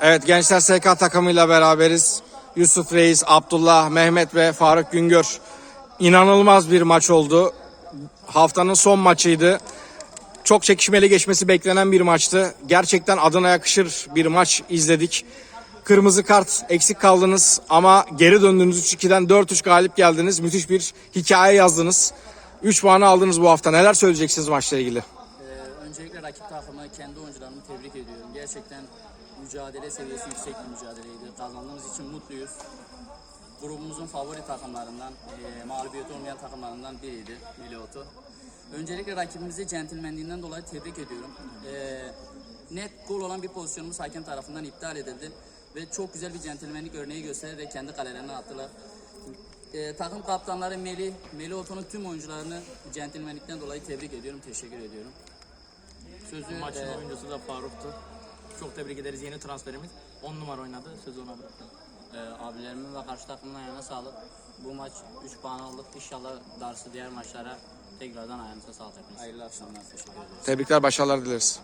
Evet Gençler SK takımıyla beraberiz. Yusuf Reis, Abdullah, Mehmet ve Faruk Güngör. İnanılmaz bir maç oldu. Haftanın son maçıydı. Çok çekişmeli geçmesi beklenen bir maçtı. Gerçekten adına yakışır bir maç izledik. Kırmızı kart eksik kaldınız ama geri döndünüz 3-2'den 4-3 galip geldiniz. Müthiş bir hikaye yazdınız. 3 puanı aldınız bu hafta. Neler söyleyeceksiniz maçla ilgili? Ee, öncelikle rakip takımı, kendi oyuncularımı tebrik ediyorum. Gerçekten mücadele seviyesi yüksek bir mücadeleydi. Kazandığımız için mutluyuz. Grubumuzun favori takımlarından, e, mağlubiyeti olmayan takımlarından biriydi Milioto. Öncelikle rakibimizi centilmenliğinden dolayı tebrik ediyorum. Ee, net gol olan bir pozisyonumuz hakem tarafından iptal edildi. Ve çok güzel bir centilmenlik örneği göstererek kendi kalelerine attılar. Ee, takım kaptanları Melih, Melih Oto'nun tüm oyuncularını centilmenlikten dolayı tebrik ediyorum, teşekkür ediyorum. Sözü Maçın e, oyuncusu da Faruk'tu. Çok tebrik ederiz yeni transferimiz. 10 numara oynadı. Sözü ona bıraktım. Ee, abilerimin ve karşı takımın ayağına sağlık. Bu maç 3 puan aldık. İnşallah darısı diğer maçlara tekrardan ayağınıza sağlık hayırlı akşamlar, teşekkür ederim. Tebrikler, başarılar dileriz.